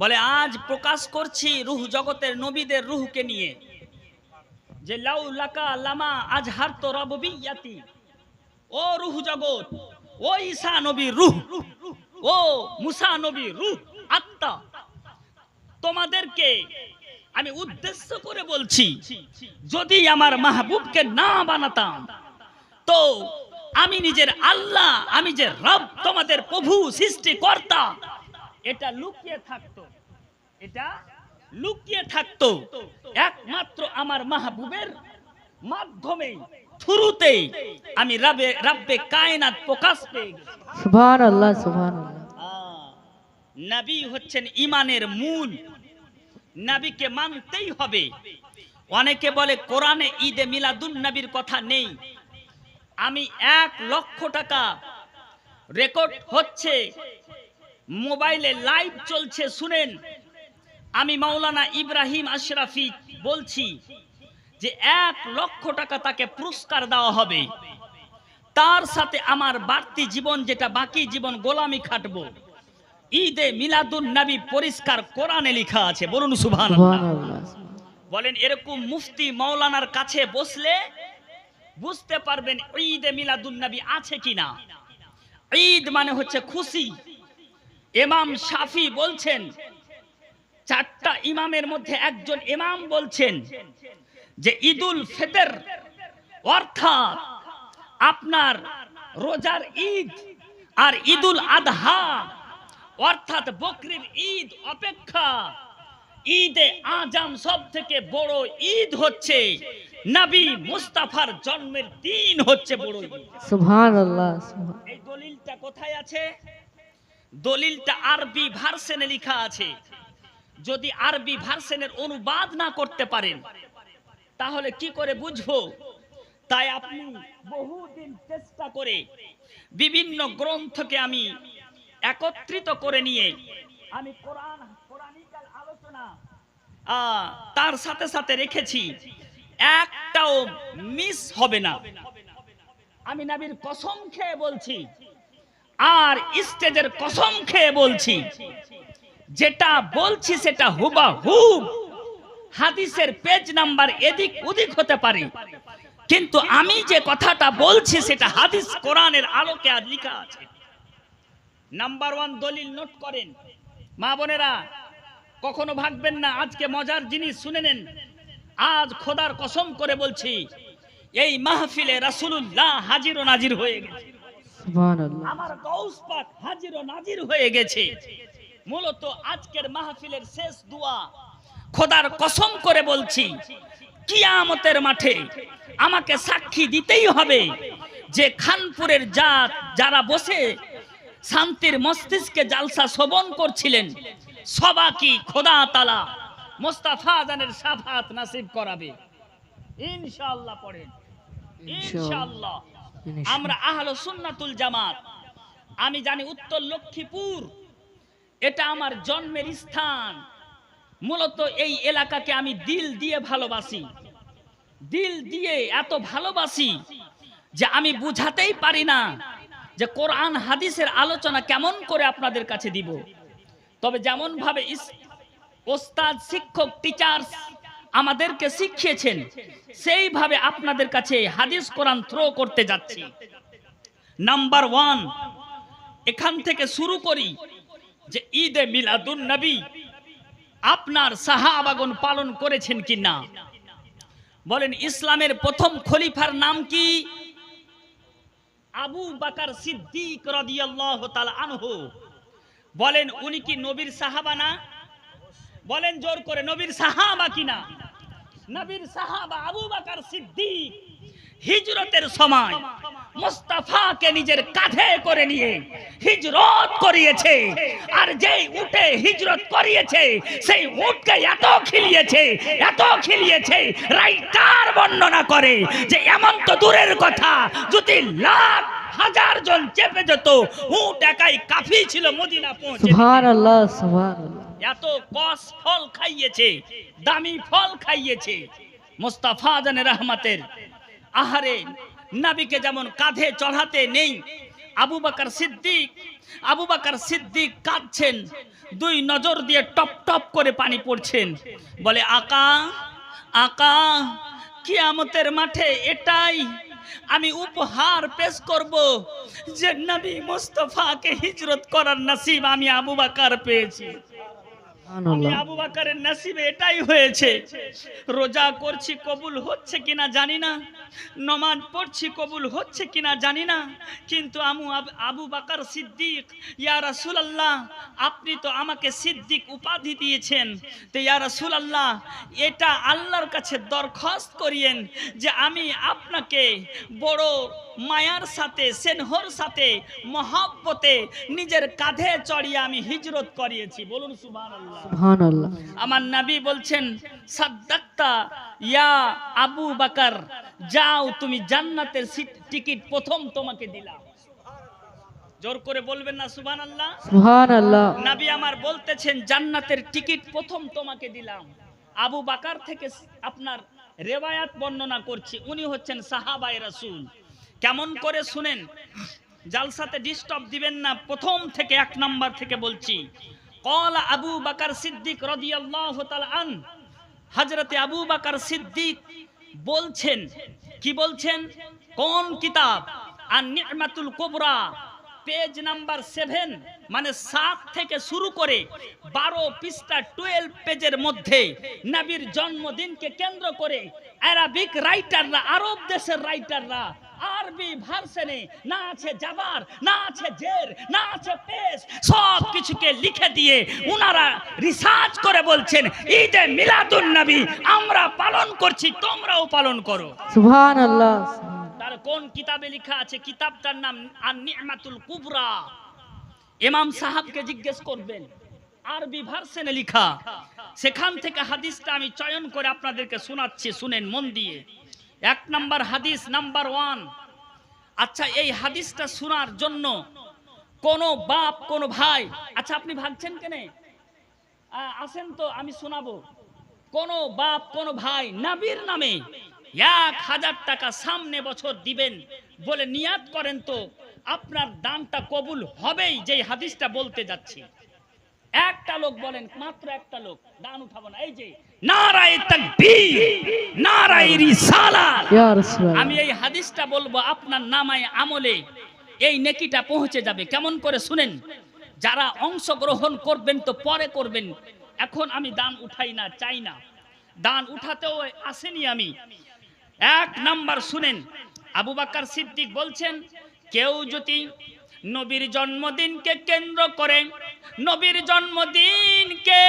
বলে, আজ প্রকাশ করছি রুহ জগতের নবীদের রুহকে নিয়ে। যে লাউ লাকা লামা আজ হার তো রবিয়াতি ও রুহ জগৎ, ও ঈসা নবী রুহ, ও মুসা নবী রুহ, আত্মা। তোমাদেরকে আমি উদ্দেশ্য করে বলছি, যদি আমার মাহবুবকে না বানাতাম, তো আমি নিজের আল্লাহ, আমি যে রব, তোমাদের প্রভু, সৃষ্টিকর্তা এটা লুকিয়ে থাকতো। এটা লুকিয়ে থাকতো। একমাত্র আমার মাহবুবের মাধ্যমে থ্রুতে আমি রাবে রাব্বে কায়নাত প্রকাশ পেয়ে গেছি। সুবহান আল্লাহ সুবহান আল্লাহ আহ, নবী হচ্ছেন ইমানের মূল। নবীকে মানতেই হবে। অনেকে বলে কোরআনে ঈদে মিলাদুন নবীর কথা নেই। আমি এক লক্ষ টাকা রেকর্ড হচ্ছে মোবাইলে লাইভ চলছে শুনেন। আমি মাওলানা ইব্রাহিম আশরাফি বলছি যে এক লক্ষ টাকা তাকে পুরস্কার দেওয়া হবে। তার সাথে আমার বাড়তি জীবন যেটা বাকি জীবন গোলামি খাটব। ঈদে মিলাদুন নবী পরিষ্কার কোরআনে লেখা আছে বলুন সুবহান বলেন এরকম মুফতি মাওলানার কাছে বসলে বুঝতে পারবেন ঈদে মিলাদুন নবী আছে কিনা। ঈদ মানে হচ্ছে খুশি। ইমাম শাফি বলছেন চারটা ইমামের মধ্যে একজন ইমাম বলছেন যে ঈদুল ফিতর অর্থাৎ আপনার রোজার ঈদ আর ঈদুল আদহা অর্থাৎ বকরির ঈদ অপেক্ষা। ঈদে আজাম সব থেকে বড় ঈদ হচ্ছে নবী মুস্তাফার জন্মের দিন হচ্ছে বড় ঈদ। সুবহান আল্লাহ সুবহান এই দলিলটা কোথায় আছে? দলিলটা আরবি ভার্সেনে লেখা আছে। যদি আরবি ভার্সেনের অনুবাদ না করতে পারেন, তাহলে কি করে বুঝব? তাই আপনি বহুদিন চেষ্টা করে বিভিন্ন গ্রন্থকে আমি একত্রিত করে নিয়ে আমি কোরআন, কোরআনিকাল আলোচনা তার সাথে সাথে রেখেছি। একটাও মিস হবে না। আমি নাবির কসম খেয়ে বলছি আর স্টেজের কসম খেয়ে বলছি, যেটা বলছি সেটা হুবা হুব হাদিসের পেজ নাম্বার এদিক ওদিক হতে পারে। কিন্তু আমি যে কথাটা বলছি সেটা হাদিস কোরআনের আলোকে আর লেখা আছে। নাম্বার ওয়ান দলিল নোট করেন। মা বোনেরা, কখনো ভাববেন না, আজকে মজার জিনিস শুনে নেন। আজ খোদার কসম করে বলছি, এই মাহফিলে রাসূলুল্লাহ হাজির ও নাজির হয়ে গেছে। আমার গৌস পাক হাজির ও নাজির হয়ে গেছে। মূলত আজকের মাহফিলের শেষ দোয়া খোদার কসম করে বলছি কিয়ামতের মাঠে আমাকে সাক্ষী দিতেই হবে যে খানপুরের জাত যারা বসে শান্তির মস্তিষ্কে জালসা শোভন করছিলেন সবাকি খোদা তালা মোস্তাফা জানের সাফাত নাসিব করাবে। ইনশাআল্লাহ পড়েন। ইনশাআল্লাহ। আমরা আহলো সুন্নাতুল জামাত। আমি জানি উত্তর লক্ষ্মীপুর। এটা আমার জন্মের স্থান। মূলত এই এলাকাকে আমি দিল দিয়ে ভালোবাসি। দিল দিয়ে এত ভালোবাসি যে আমি বুঝাতেই পারি না যে কোরআন হাদিসের আলোচনা কেমন করে আপনাদের কাছে দিব। তবে যেমন ভাবে ওস্তাদ, শিক্ষক টিচার্স আমাদেরকে শিখিয়েছেন, সেইভাবে আপনাদের কাছে হাদিস কোরআন থ্রো করতে যাচ্ছি। নাম্বার ওয়ান এখান থেকে শুরু করি যে ঈদে মিলাদুন নবী আপনার সাহাবাগন পালন করেছেন কি না বলেন, ইসলামের প্রথম খলিফার নাম কি? আবু বাকার সিদ্দিক রাদিয়াল্লাহু তাআলা আনহু। বলেন, উনি কি নবীর সাহাবা না? বলেন জোর করে, নবীর সাহাবা কিনা? নবীর সাহাবা আবু বাকার সিদ্দিক হিজরতের সময় মুস্তাফাকে নিজের কাঁধে করে নিয়ে হিজরত করিয়েছে। আর যেই উঠে হিজরত করিয়েছে, সেই উটকে এত খিলিয়েছে এত খিলিয়েছে, রাইটার বর্ণনা করে যে এমন তো দূরের কথা, যদি লাখ হাজার জন চেপে যেত, উট একাই কাফি ছিল মদিনা পৌঁছে সুবহান আল্লাহ সুবহান আল্লাহ এত কস ফল খাইয়েছে, দামি ফল খাইয়েছে। মোস্তাফা জানে রহমতের আহারে নাবিকে যেমন কাঁধে চড়াতে নেই, আবু বাকার সিদ্দিক, আবু বাকার সিদ্দিক কাঁদছেন, দুই নজর দিয়ে টপ টপ করে পানি পড়ছেন। বলে, আকা আকা, কিয়ামতের মাঠে এটাই আমি উপহার পেশ করব যে নবী মুস্তফাকে হিজরত করার নসিব আমি আবু বাকার পেয়েছি। আবু বাকারের নসিবে এটাই হয়েছে। রোজা করছি কবুল হচ্ছে কিনা জানি না। নমাজ পড়ছি কবুল হচ্ছে কিনা জানি না। কিন্তু আমু আবু বাকার সিদ্দিক, ইয়া রাসূলুল্লাহ, আপনি তো আমাকে সিদ্দিক উপাধি দিয়েছেন। তো ইয়া রাসূলুল্লাহ, এটা আল্লাহর কাছে দরখাস্ত করিয়েন যে আমি আপনাকে বড় মায়ার সাথে, সেনহর সাথে, মহাব্বতে, নিজের কাঁধে চড়িয়ে আমি হিজরত করিয়েছি। বলুন সুবহানাল্লাহ। সুবহানাল্লাহ। আমার নবী বলছেন সাদ্দাক্তা ইয়া আবু বাকার যাও তুমি জান্নাতের টিকিট প্রথম তোমাকে দিলাম। জোর করে বলবেন না সুবহানাল্লাহ? সুবহানাল্লাহ। নবী আমার বলতেছেন জান্নাতের টিকিট প্রথম তোমাকে দিলাম। আবু বাকার থেকে আপনার রেওয়ায়াত বর্ণনা করছি। উনি হচ্ছেন সাহাবাই রাসূল। কেমন করে শুনেন? জালসাতে ডিস্টার্ব দিবেন না প্রথম থেকে এক নাম্বার থেকে বলছি। কল আবু বাকার সিদ্দিক রাদিয়াল্লাহু আন হযরতে আবু বাকার সিদ্দিক বলছেন, কি বলছেন? কোন কিতাব? আর নি'মাতুল কুবরা, পেজ নাম্বার সেভেন মানে সাত থেকে শুরু করে বারো পৃষ্ঠা টুয়েলভ পেজের মধ্যে নবীর জন্মদিনকে কেন্দ্র করে অ্যারাবিক রাইটাররা আরব দেশের রাইটাররা আরবি ভার্সনে না আছে জাবার না আছে জের না আছে পেশ। সব কিছুকে লিখে দিয়ে উনারা রিসার্চ করে বলছেন ঈদে মিলাদুন নবী আমরা পালন করছি তোমরাও পালন করো। সুবহানাল্লাহ। তার কোন কিতাবে লেখা আছে? কিতাবটার নাম আর নি'মাতুল কুবরা। ইমাম সাহাবকে জিজ্ঞেস করবেন আরবি ভার্সেনে লেখা সেখান থেকে হাদিসটা আমি চয়ন করে আপনাদেরকে শোনাচ্ছি শুনেন মন দিয়ে। এক নাম্বার হাদিস নাম্বার ওয়ান। আচ্ছা এই হাদিসটা শোনার জন্য কোন বাপ, কোন ভাই আচ্ছা আপনি ভাবছেন কেনে? আসেন তো, আমি শোনাবো। কোন বাপ, কোন ভাই নাবির নামে এক হাজার টাকা সামনে বছর দিবেন বলে নিয়াত করেন তো, আপনার দানটা কবুল হবেই যে হাদিসটা বলতে যাচ্ছি। একটা লোক বলেন, মাত্র একটা লোক, দান উঠাবো না, এই যে নারায়ে তাকবীর নারায়ে রিসালাত। রাসূলুল্লাহ। আমি এই হাদিসটা বলব আপনার নামায় আমলে। এই নেকিটা পৌঁছে যাবে। কেমন করে শুনেন? যারা অংশগ্রহণ করবেন তো পরে করবেন। এখন আমি দান উঠাই না চাই না। দান উঠাতেও আসেনি আমি। এক নাম্বার শুনেন। আবু বাক্কার সিদ্দিক বলছেন কেউ যদি নবীর জন্মদিনকে কেন্দ্র করে নবীর জন্মদিনকে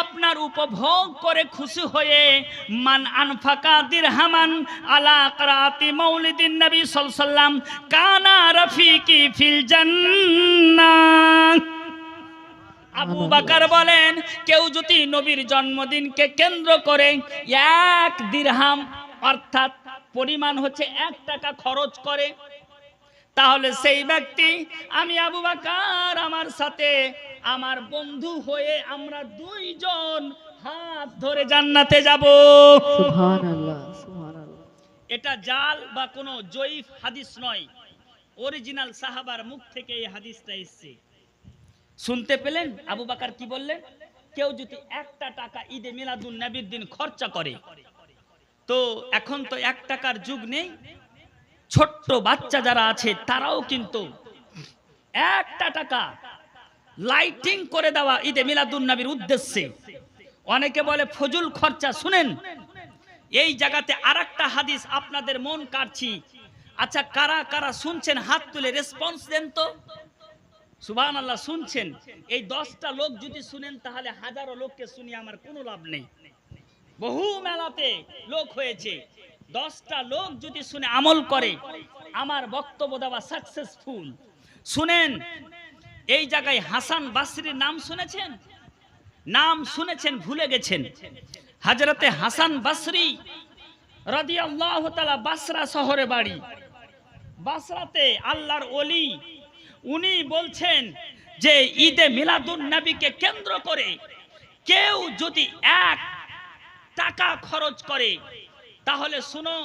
আপনার উপভোগ করে খুশি হয়ে মান আনফাকা দিরহামান আলা করাতি মৌলিদিন নবী সাল্লাম কানা রফিকি ফিল জান্নাহ। আবু বাকার বলেন কেউ যদি নবীর জন্মদিনকে কেন্দ্র করে এক দিরহাম অর্থাৎ পরিমাণ হচ্ছে এক টাকা খরচ করে তাহলে সেই ব্যক্তি আমি আবু বাকার আমার সাথে আমার বন্ধু হয়ে আমরা দুইজন হাত ধরে জান্নাতে যাব। এটা জাল বা কোনো জয়ীফ হাদিস নয়। অরিজিনাল সাহাবার মুখ থেকে এই হাদিসটা এসছে। শুনতে পেলেন? আবু বাকার কি বললেন? কেউ যদি একটা টাকা ঈদে মিলাদুন নবীর দিন খরচা করে তো এখন তো এক টাকার যুগ নেই। ছোট্ট বাচ্চা যারা আছে, তারাও কিন্তু একটা টাকা লাইটিং করে দেওয়া ঈদে মিলাদুন নবীর উদ্দেশ্যে। অনেকে বলে, ফজুল খরচা, শুনেন, এই জায়গাতে আর হাদিস আপনাদের মন কাটছি আচ্ছা কারা কারা শুনছেন, হাত তুলে রেসপন্স দেন তো। সুবহান আল্লাহ শুনছেন। এই দশটা লোক যদি শুনেন, তাহলে হাজারো লোককে শুনি আমার কোনো লাভ নেই। বহু মেলাতে লোক হয়েছে। দশটা লোক যদি শুনে আমল করে, আমার বক্তব্য দেওয়া সাকসেসফুল শুনেন, এই জায়গায় হাসান বাসরির নাম শুনেছেন? নাম শুনেছেন, ভুলে গেছেন। হাজরতে হাসান বাসরি তাআলা বাসরা শহরে বাড়ি। বাসরাতে আল্লাহর ওলি, উনি বলছেন যে ঈদে মিলাদুন নবীকে কেন্দ্র করে কেউ যদি এক টাকা খরচ করে তাহলে শুনো,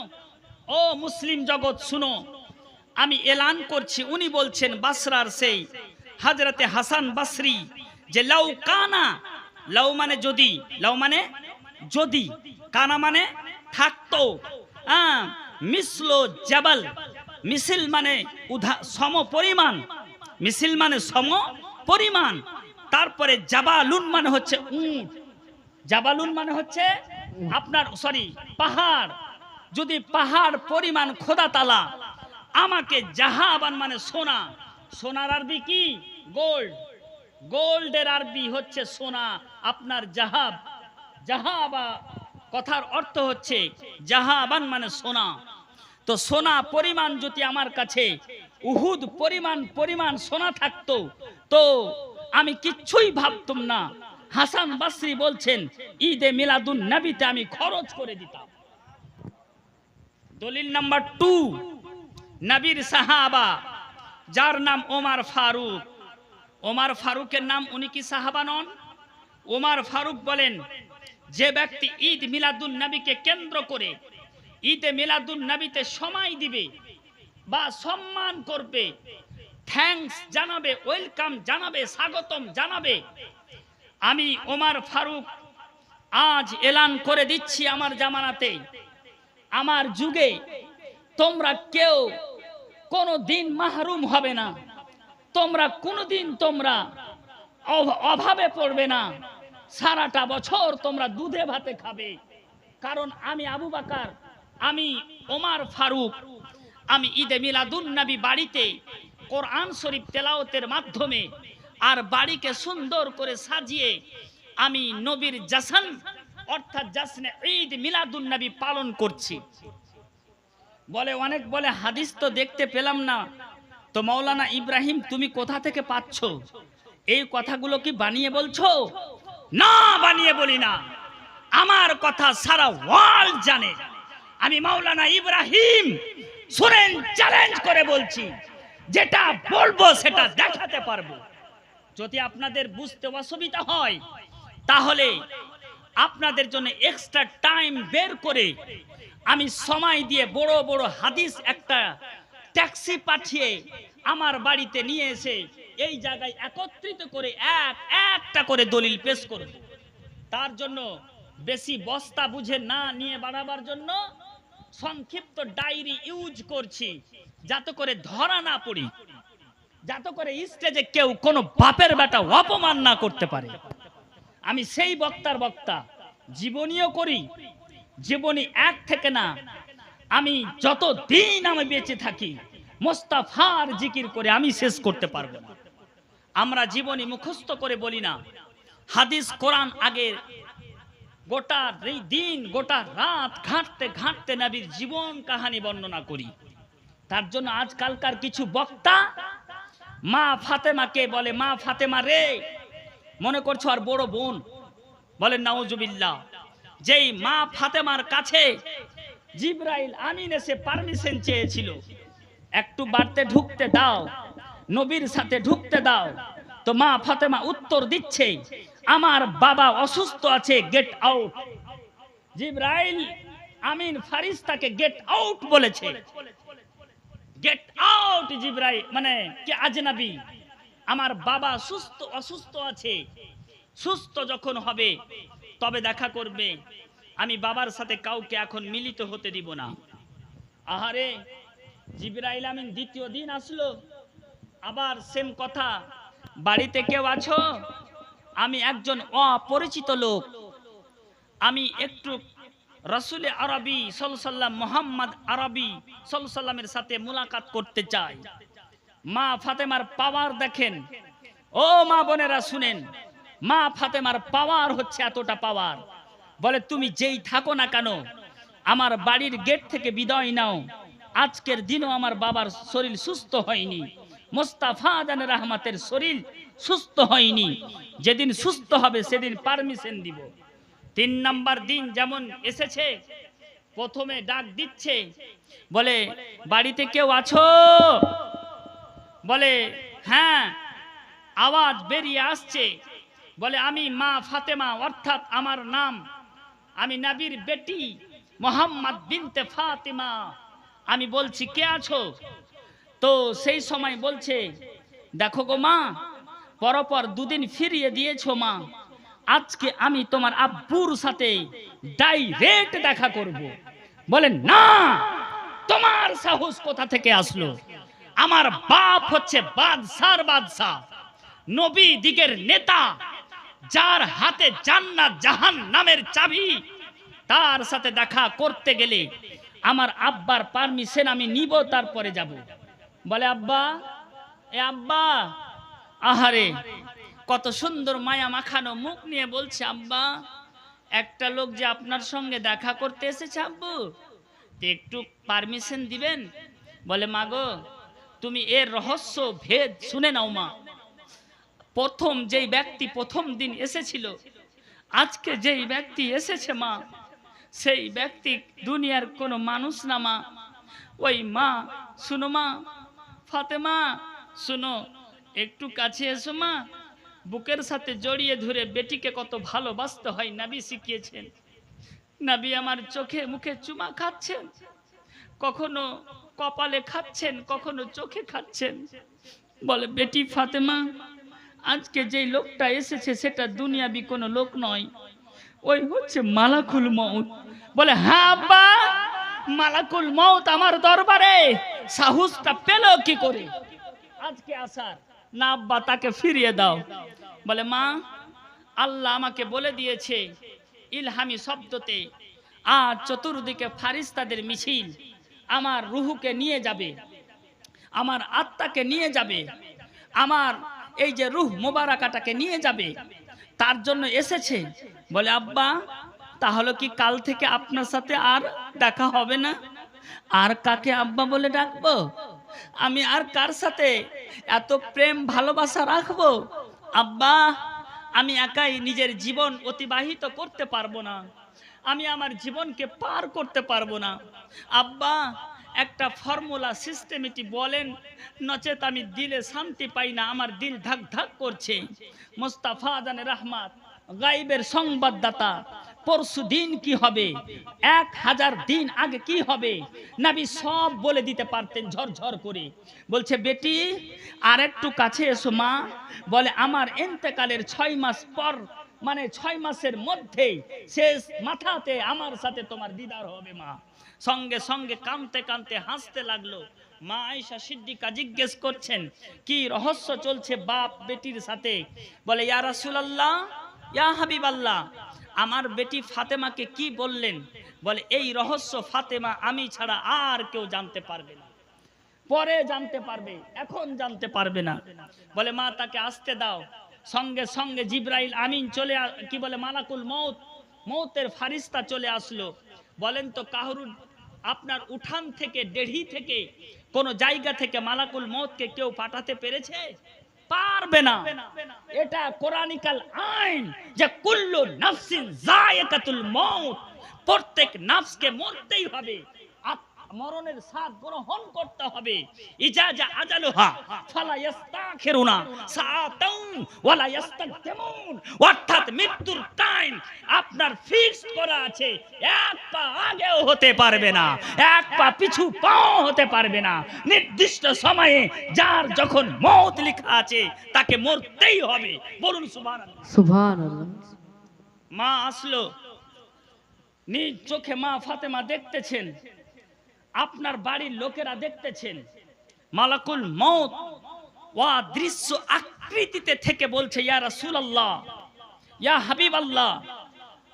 ও মুসলিম জগৎ শুনো, আমি এলান করছি, উনি বলছেন বাসরার সেই হাজরতে হাসান বাসরি, যে লাউ কানা, লাউ মানে যদি, লাউ মানে যদি, কানা মানে থাকতো মিসলো জাবাল মিছিল মানে উধা, সম পরিমাণ মিছিল মানে সম পরিমাণ, তারপরে জাবালুন মানে হচ্ছে উট, জাবালুন মানে হচ্ছে আপনার সরি পাহাড়। যদি পাহাড় পরিমাণ খোদা তালা, আমাকে জাহাবান মানে সোনা। সোনার আরবি কি? গোল্ড গোল্ডের আরবি হচ্ছে সোনা, আপনার জাহাব। জাহাবা, কথার অর্থ হচ্ছে জাহাবান মানে সোনা। তো সোনা পরিমাণ যদি আমার কাছে, উহুদ পরিমাণ পরিমাণ সোনা থাকতো, তো আমি কিচ্ছুই ভাবতুম না। হাসান বাসরি বলছেন, ঈদে মিলাদুন নবীতে আমি খরচ করে দিতাম। দলিল নাম্বার টু, নবীর সাহাবা, যার নাম ওমার ফারুক। ওমার ফারুকের নাম উনি কি সাহাবা নন? ওমার ফারুক বলেন, যে ব্যক্তি ঈদ মিলাদুন নবীকে কেন্দ্র করে ঈদে মিলাদুন নবীতে সময় দিবে বা সম্মান করবে থ্যাঙ্কস জানাবে ওয়েলকাম জানাবে, স্বাগতম জানাবে আমি ওমার ফারুক আজ এলান করে দিচ্ছি আমার জামানাতে। আমার যুগে তোমরা কেউ কোনো দিন মাহরুম হবে না। তোমরা কোনোদিন তোমরা অভ- অভাবে পড়বে না। সারাটা বছর তোমরা দুধে ভাতে খাবে। কারণ আমি আবু বাকার, আমি ওমার ফারুক, আমি ঈদে মিলাদুন নবী বাড়িতে কোরআন শরীফ তেলাওতের মাধ্যমে আর বাড়িকে সুন্দর করে সাজিয়ে আমি নবীর জাসান, অর্থাৎ জাসনে ঈদ মিলাদুন নবী পালন করছি। বলে অনেক বলে হাদিস তো দেখতে পেলাম না। তো মৌলানা ইব্রাহিম, তুমি কোথা থেকে পাচ্ছ? এই কথাগুলো কি বানিয়ে বলছো? না, বানিয়ে বলি না। আমার কথা সারা ওয়ার্ল্ড জানে। আমি মাওলানা ইব্রাহিম শুনেন চ্যালেঞ্জ করে বলছি, যেটা বলব সেটা দেখাতে পারব। যদি আপনাদের বুঝতে অসুবিধা হয়, তাহলে আপনাদের জন্য এক্সট্রা টাইম বের করে আমি সময় দিয়ে বড় বড় হাদিস একটা ট্যাক্সি পাঠিয়ে আমার বাড়িতে নিয়ে এসে এই জায়গায় একত্রিত করে এক, একটা করে দলিল পেশ করব। তার জন্য বেশি বস্তা বুঝে না নিয়ে বাড়াবার জন্য সংক্ষিপ্ত ডায়েরি ইউজ করছি, যাতে করে ধরা না পড়ি। যাতে করে স্টেজে কেউ কোনো বাপের বেটা অপমান না করতে পারে। আমি সেই বক্তার বক্তা, জীবনীও করি, জীবনী এক থেকে না, আমি যত দিন আমি বেঁচে থাকি, মোস্তাফার জিকির করে আমি শেষ করতে পারব না। আমরা জীবনী মুখস্থ করে বলি না, হাদিস, কোরআন আগের গোটা দিন, গোটা রাত ঘাঁটতে ঘাঁটতে নবীর জীবন কাহানি বর্ণনা করি। তার জন্য আজকালকার কিছু বক্তা মা ফাতেমাকে বলে? মা ফাতেমা রে। মনে করছ আর বড় বোন? বলে, নাউজুবিল্লাহ। যেই মা ফাতেমার কাছে জিব্রাইল আমিন এসে পারমিশন চেয়েছিল, একটু বাড়তে ঢুকতে দাও, নবীর সাথে ঢুকতে দাও। তো মা ফাতেমা উত্তর দিচ্ছে, আমার বাবা অসুস্থ আছে গেট আউট জিব্রাইল আমিন ফারিস্তাকে গেট আউট বলেছে। গেট আউট জিব্রাইল মানে কি আজনাবি? আমার বাবা সুস্থ, অসুস্থ আছে। সুস্থ যখন হবে, তবে দেখা করবে। আমি বাবার সাথে কাউকে এখন মিলিত হতে দিব না। আহারে, জিব্রাইল আমিন দ্বিতীয় দিন আসলো। আবার সেম কথা, বাড়িতে কেউ আছো? আমি একজন অপরিচিত লোক। আমি একটু রসুলে আরবি সাল্লাম মোহাম্মদ আরবি সাল্লামের সাথে মুলাকাত করতে চাই মা ফাতেমার পাওয়ার দেখেন। ও মা বোনেরা শুনেন, মা ফাতেমার পাওয়ার হচ্ছে এতটা পাওয়ার। বলে, তুমি যেই থাকো না কেন, আমার বাড়ির গেট থেকে বিদায় নাও। আজকের দিনও আমার বাবার শরীর সুস্থ হয়নি। মোস্তাফা জান রহমাতের শরীর সুস্থ হয়নি। যেদিন সুস্থ হবে, সেদিন পারমিশন দিব। তিন নাম্বার দিন যেমন এসেছে, প্রথমে ডাক দিচ্ছে, বলে, বাড়িতে কেউ আছো? বলে হ্যাঁ আওয়াজ বেরিয়ে আসছে। বলে, আমি মা ফাতেমা, অর্থাৎ আমার নাম, আমি নাবির বেটি মোহাম্মদ বিনতে ফাতেমা। আমি বলছি, কে আছো? তো সেই সময় বলছে, দেখো গো মা, পরপর দুদিন ফিরিয়ে দিয়েছ মা। আজকে আমি তোমার আব্বুর সাথে ডাইরেক্ট দেখা করব। বলেন, না, তোমার সাহস কোথা থেকে আসলো? আমার বাপ হচ্ছে বাদশার বাদশাহ, নবী দিগের নেতা, যার হাতে জান্নাত জাহান নামের চাবি। তার সাথে দেখা করতে গেলে আমার আব্বার পারমিশন আমি নিব, তারপরে যাব। বলে, আব্বা, এ আব্বা, আহারে কত সুন্দর মায়া মাখানো মুখ নিয়ে বলছে, আব্বা, একটা লোক যে আপনার সঙ্গে দেখা করতে এসেছে, আব্বু একটু পারমিশন দিবেন? বলে, মাগো, তুমি এর রহস্য ভেদ শুনে নাও, মা। প্রথম যেই ব্যক্তি প্রথম দিন এসেছিল, আজকে যেই ব্যক্তি এসেছে, মা, সেই ব্যক্তি দুনিয়ার কোনো মানুষ না, মা। ওই মা, শুনো, মা, ফাতেমা, শুনো, একটু কাছে এসো, মা। বুকের সাথে জড়িয়ে ধরে বেটিকে কত ভালোবাসতে হয় নাবি শিখিয়েছেন। নাবি আমার চোখে মুখে চুমা খাচ্ছেন। কখনো কপালে খাচ্ছেন, কখনো চোখে খাচ্ছেন। বলে, বেটি ফাতেমা, আজকে যেই লোকটা এসেছে সেটা দুনিয়াবি কোনো লোক নয়। ওই হচ্ছে মালাকুল মউত। বলে হ্যাঁ আব্বা, মালাকুল মউত আমার দরবারে সাহসটা পেল কি করে? আজকে আসার না আব্বা, তাকে ফিরিয়ে দাও। বলে, মা, আল্লাহ আমাকে বলে দিয়েছে, ইলহামি শব্দতে আর চতুর্দিকে ফারিস্তাদের মিছিল। আমার রুহুকে নিয়ে যাবে, আমার আত্মাকে নিয়ে যাবে, আমার এই যে রুহ মোবারকাটাকে নিয়ে যাবে, তার জন্য এসেছে। বলে, আব্বা, তাহলে কি কাল থেকে আপনার সাথে আর দেখা হবে না? আর কাকে আব্বা বলে ডাকবো? আমি আর কার সাথে এত প্রেম ভালোবাসা রাখব? আব্বা, আমি একাই নিজের জীবন অতিবাহিত করতে পারব না। আমি আমার জীবনকে পার করতে পারব না। আব্বা, একটা ফর্মুলা সিস্টেমেটি বলেন, নচেত আমি দিলে শান্তি পাই না, আমার দিল ধাক ধাক করছে। মোস্তাফা জানে রহমাত গাইবের সংবাদদাতা। পরশু দিন কি হবে? এক হাজার দিন আগে কি হবে? নাবি সব বলে দিতে পারতেন ঝরঝর করে। বলছে, বেটি আর একটু কাছে এসো মা। বলে, আমার এন্তেকালের ছয় মাস পর মানে ছয় মাসের মধ্যেই শেষ মাথাতে আমার সাথে তোমার দিদার হবে মা। সঙ্গে সঙ্গে কানতে কানতে হাসতে লাগল। মা আয়সা সিদ্দিকা জিজ্ঞেস করছেন, কি রহস্য চলছে বাপ বেটির সাথে? বলে, ইয়া রাসূলুল্লাহ, ইয়া হাবিবাল্লাহ। আমার বেটি ফাতেমাকে কি বললেন? বলে, এই রহস্য ফাতেমা আমি ছাড়া আর কেউ জানতে পারবে না। পরে জানতে পারবে, এখন জানতে পারবে না। বলে, মা, তাকে আসতে দাও। সঙ্গে সঙ্গে জিব্রাইল আমিন চলে কি বলে, মালাকুল মৌত মৌতের ফারিস্তা চলে আসলো। বলেন তো কাহরুর আপনার উঠান থেকে, দেড়ি থেকে কোন জায়গা থেকে মালাকুল মৌতকে কেউ পাঠাতে পেরেছে? পারবে না। এটা কোরআনিকাল আইন যে কুল্লু নাফসিন জায়কাতুল মউত প্রত্যেক নাফসকে মরতেই হবে। মরণের স্বাদ গ্রহণ করতে হবে। ইজাজা আজালুহা ফালা ইস্তাখিরুনা সাআতান ওয়ালা ইস্তাকদিমুন অর্থাৎ মৃত্যুর টাইম আপনার ফিক্স করা আছে। এক পা আগেও হতে পারবে না এক পা পিছু পাও হতে পারবে না। নির্দিষ্ট সময়ে যার যখন মৌত লেখা আছে তাকে মরতেই হবে। বলুন সুবহানাল্লাহ। সুবহান আল্লাহ মা আসলো। নিজ চোখে মা ফাতেমা দেখতেছেন। আপনার বাড়ির লোকেরা দেখতেছেন। মালাকুল মত ওয়া দৃশ্য আকৃতিতে থেকে বলছে, ইয়া রাসূলুল্লাহ, ইয়া হাবিব আল্লাহ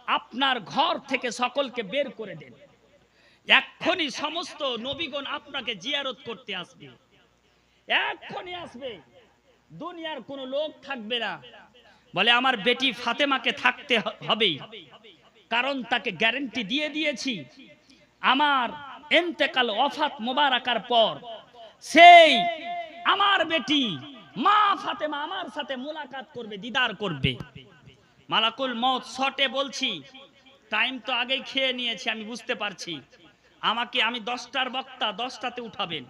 আপনার ঘর থেকে সকলকে বের করে দেন। এক্ষুনি সমস্ত নবীগণ আপনাকে জিয়ারত করতে আসবে। এক্ষুনি আসবে। দুনিয়ার কোনো লোক থাকবে না। বলে, আমার বেটি ফাতেমাকে থাকতে হবেই। কারণ তাকে গ্যারেন্টি দিয়ে দিয়েছি। আমার এন্তেকাল অফাত মোবারকার পর, সেই আমার বেটি মা ফাতেমা আমার সাথে মোলাকাত করবে, দিদার করবে। মালাকুল মত শটে বলছি, টাইম তো আগেই খেয়ে নিয়েছি, আমি বুঝতে পারছি। আমাকে আমি দশটার বক্তা দশটাতে উঠাবেন।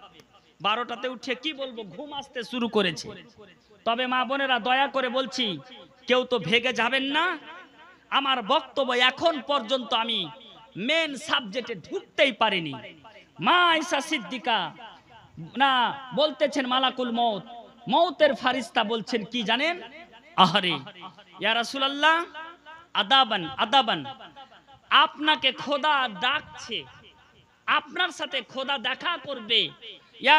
বারোটাতে উঠে কি বলব, ঘুম আসতে শুরু করেছে। তবে মা বোনেরা দয়া করে বলছি, কেউ তো ভেগে যাবেন না। আমার বক্তব্য এখন পর্যন্ত আমি মেন সাবজেক্টে ঢুকতেই পারেনি। মা ঈসা সিদ্দিকা, না, বলতেছেন মালাকুল মৌত মৌতের ফারিস্তা বলছেন কি জানেন? আহারে, ইয়া রাসূলুল্লাহ, আদাবান আদাবান। আপনাকে খোদা ডাকছে। আপনার সাথে খোদা দেখা করবে। ইয়া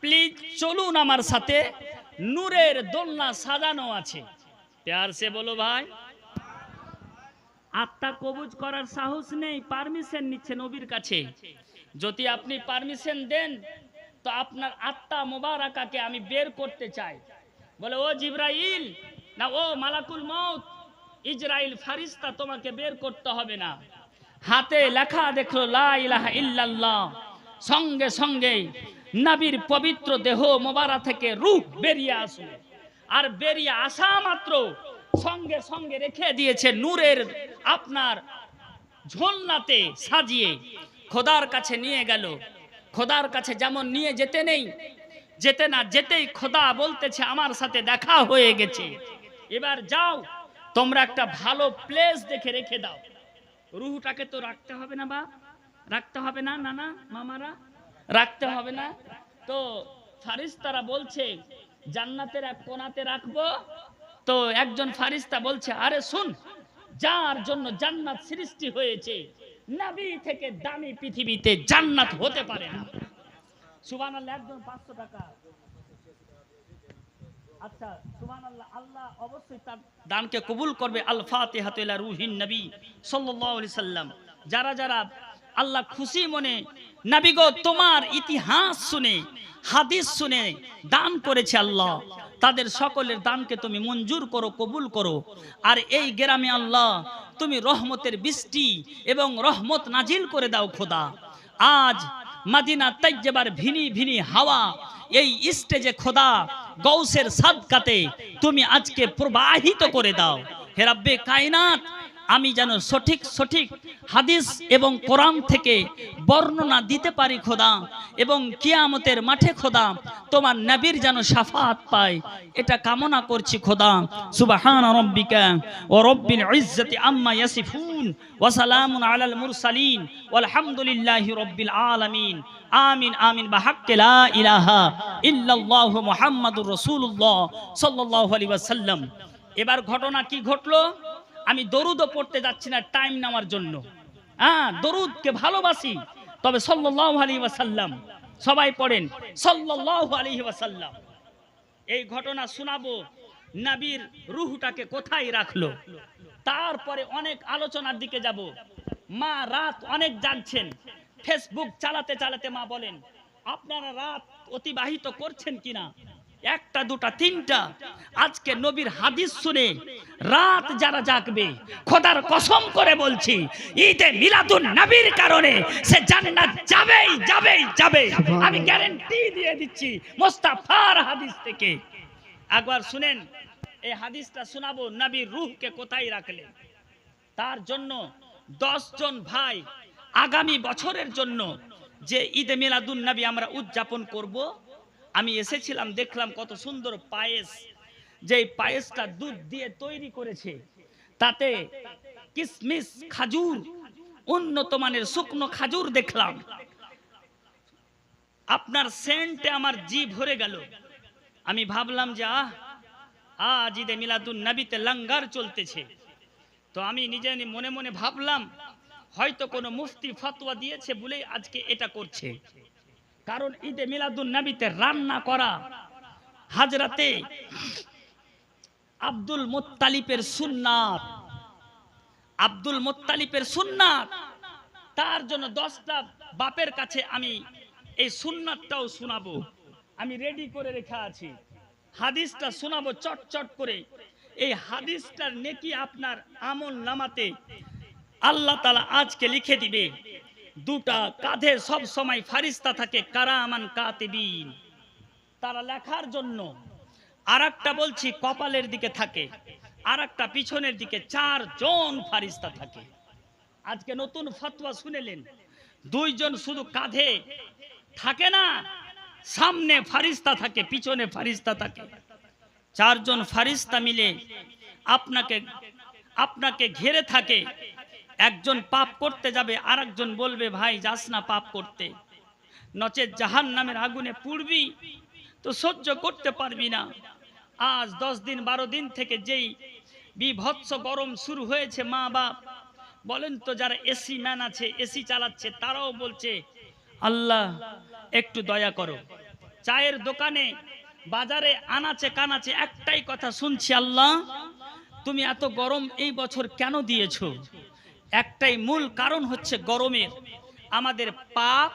প্লিজ চলুন আমার সাথে। নূরের দোলনা সাজানো আছে। প্যার সে বলো ভাই। আত্মা কবুজ করার সাহস নেই পারমিশন নিচ্ছে নবীর কাছে। যদি আপনি পারমিশন দেন, তো আপনার আত্মা মোবারকাকে আমি বের করতে চাই। বলে, ও জিব্রাইল, না, ও মালাকুল মৌত ইসরাইল ফারিস্তা, তোমাকে বের করতে হবে না। হাতে লেখা দেখল, লা ইলাহা ইল্লাল্লাহ। সঙ্গে সঙ্গে নবীর পবিত্র দেহ মোবারা থেকে রূহ বেরিয়ে আসলো। আর বেরিয়ে আসা মাত্র সঙ্গে সঙ্গে রেখে দিয়েছে নূরের আপনার ঝোলনাতে সাজিয়ে। খোদার কাছে নিয়ে গেল। খোদার কাছে যেমন নিয়ে যেতে নেই, যেতে না যেতেই খোদা বলতেছে, আমার সাথে দেখা হয়ে গেছে। এবার যাও, তোমরা একটা ভালো প্লেস দেখে রেখে দাও। রুহুটাকে তো রাখতে হবে না বা? রাখতে হবে না নানা, মামারা? রাখতে হবে না? তো ফারিস্তারা বলছে, জান্নাতের এক কোনাতে রাখব তো একজন ফারিস্তা বলছে, আরে শুন, যার জন্য জান্নাত সৃষ্টি হয়েছে, নবী থেকে দামি পৃথিবীতে জান্নাত হতে পারে না। একজন 500 টাকা। আচ্ছা আল্লাহ অবশ্যই তার কবুল করবে আল ফাতিহাতু রুহিন নবী সাল্লাম। যারা যারা আল্লাহ খুশি মনে, নবী গো, তোমার ইতিহাস শুনে, হাদিস শুনে দান করেছে আল্লাহ। তাদের সকলের দানকে তুমি মঞ্জুর করো, কবুল করো। আর এই গ্রামে আল্লাহ, তুমি রহমতের বৃষ্টি এবং রহমত নাজিল করে দাও খোদা। আজ মাদিনা তাইজেবার ভিনি ভিনি হাওয়া, এই স্টেজে খোদা গৌসের সাদকাতে তুমি আজকে প্রবাহিত করে দাও। হে রাব্বে কায়নাত আমি যেন সঠিক সঠিক হাদিস এবং কোরআন থেকে বর্ণনা দিতে পারি খোদা এবং কিয়ামতের মাঠে খোদা তোমার নবীর যেন সাফাত পায়। এটা কামনা করছি খোদা। সুবহান রাব্বিকা ওয়া রাব্বিল ইজ্জাতি আম্মা ইয়াসিফুন ওয়া সালামুন আলাল মুরসালিন ওয়ালহামদুলিল্লাহি রাব্বিল আলামিন। আমিন আমিন। বাহাক্কে লা ইলাহা ইল্লাল্লাহু মুহাম্মাদুর রাসূলুল্লাহ সাল্লাল্লাহু আলাইহি ওয়াসাল্লাম। এবার ঘটনা কি ঘটলো? আমি দরুদও পড়তে যাচ্ছি না টাইম নেওয়ার জন্য। হ্যাঁ দরুদকে ভালোবাসি। তবে সাল্লাল্লাহু আলাইহি ওয়াসাল্লাম, সবাই পড়েন, সাল্লাল্লাহু আলাইহি ওয়াসাল্লাম। এই ঘটনা শোনাবো, নাবির রুহটাকে কোথায় রাখল? তারপরে অনেক আলোচনার দিকে যাব। মা রাত অনেক জানছেন। ফেসবুক চালাতে চালাতে মা বলেন, আপনারা রাত অতিবাহিত করছেন কিনা? একটা দুটা তিনটা। আজকে নবীর হাদিস শুনে রাত যারা জাগবে খোদার কসম করে বলছি ঈদে মিলাদুন নবীর কারণে সে জান্নাত যাবেই যাবেই যাবে আমি গ্যারান্টি দিয়ে দিচ্ছি মোস্তাফার হাদিস থেকে। একবার শুনেন এই হাদিসটা শোনাবো নবীর রূহকে কোথায় রাখলেন? তার জন্য দশ জন ভাই আগামী বছরের জন্য যে ঈদে মিলাদুন নবী আমরা উদযাপন করব আমি এসেছিলাম, দেখলাম কত সুন্দর পায়েস। যে পায়েসটা দুধ দিয়ে তৈরি করেছে, তাতে কিসমিস খাজুর, উন্নত মানের শুকনো খাজুর দেখলাম। আপনার সেন্টে আমার জি ভরে গেল। আমি ভাবলাম যে, আহ, আজ ঈদে মিলাদুন নবীতে লঙ্গার চলতেছে। তো আমি নিজে মনে মনে ভাবলাম, হয়তো কোনো মুফতি ফতোয়া দিয়েছে বলেই আজকে এটা করছে। কারণ ঈদে মিলাদুন নবীতে রান্না করা হাজরাতে আব্দুল মোত্তালিপের সুন্নাত, আব্দুল মোত্তালিপের সুন্নাত। তার জন্য দশটা বাপের কাছে আমি এই সুন্নাতটাও শোনাবো। আমি রেডি করে রেখে আছি। হাদিসটা শোনাবো চট চট করে। এই হাদিসটার নেকি আপনার আমল নামাতে আল্লাহ তালা আজকে লিখে দিবে। দুটা কাঁধে সব সময় ফারিস্তা থাকে, কারামান কাতিবিন। তারা লেখার জন্য আর একটা বলছি, কপালের দিকে থাকে আর একটা পিছনের দিকে চার জন ফারিস্তা থাকে। আজকে নতুন ফতোয়া শুনেলেন, দুইজন শুধু কাঁধে থাকে না, সামনে ফারিস্তা থাকে, পিছনে ফারিস্তা থাকে। চারজন ফারিস্তা মিলে আপনাকে আপনাকে ঘিরে থাকে একজন পাপ করতে যাবে আর একজন বলবে, ভাই, যাস না পাপ করতে। নচেত জাহান নামের আগুনে পুড়বি, তো সহ্য করতে পারবি না। আজ দশ দিন, বারো দিন থেকে যেই বিভৎস গরম শুরু হয়েছে মা বাপ, বলেন তো যারা এসি ম্যান আছে, এসি চালাচ্ছে, তারাও বলছে, আল্লাহ, একটু দয়া করো। চায়ের দোকানে, বাজারে আনাচে কানাচে একটাই কথা শুনছি, আল্লাহ, তুমি এত গরম এই বছর কেন দিয়েছ? একটাই মূল কারণ হচ্ছে গরমের। আমাদের পাপ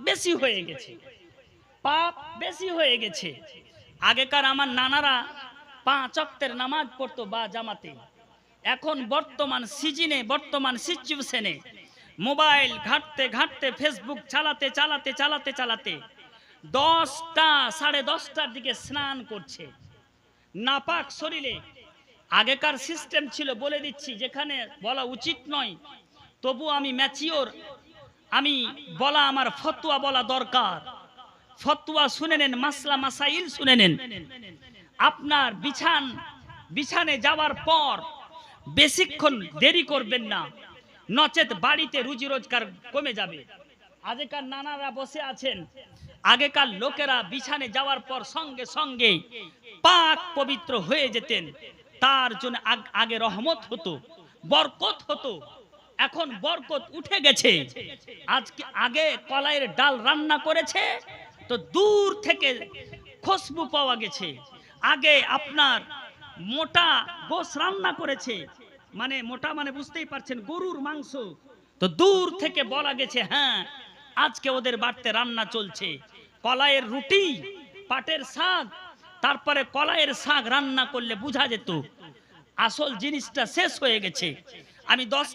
বেশি হয়ে গেছে। পাপ বেশি হয়ে গেছে। আগেকার আমার নানারা পাঁচ অক্তের নামাজ পড়তো বা জামাতে। এখন বর্তমান সিজনে, বর্তমান সিচুয়েশনে মোবাইল ঘাঁটতে ঘাঁটতে, ফেসবুক চালাতে চালাতে চালাতে চালাতে দশটা, সাড়ে দশটার দিকে স্নান করছে। নাপাক শরীরে আগেকার সিস্টেম ছিল, বলে দিচ্ছি, যেখানে বলা উচিত নয়, তবু আমি ম্যাচিওর আমি বলা আমার ফতুয়া বলা দরকার। ফতুয়া শুনে নেন, মাসলা মাসাইল শুনে নেন। আপনার বিছান, বিছানে যাওয়ার পর বেশিক্ষণ দেরি করবেন না, নচেত বাড়িতে রুজি রোজগার কমে যাবে। আগেকার নানারা বসে আছেন, আগেকার লোকেরা বিছানে যাওয়ার পর সঙ্গে সঙ্গে পাক পবিত্র হয়ে যেতেন। তার জন্য আগ- রহমত হতো, বরকত হতো। এখন বরকত উঠে গেছে। আজকে আগে কলাইয়ের ডাল রান্না করেছে, তো দূর থেকে খুশবু পাওয়া গেছে। আগে আপনার মোটা গোস রান্না করেছে। মানে মোটা মানে বুঝতেই পারছেন, গরুর মাংস। তো দূর থেকে বলা গেছে হ্যাঁ আজকে ওদের বাড়তে রান্না চলছে। কলাইয়ের রুটি, পাটের শাক তারপরে কলাইয়ের শাক রান্না করলে বোঝা যেত। আসল জিনিসটা শেষ হয়ে গেছে। আমি দশটা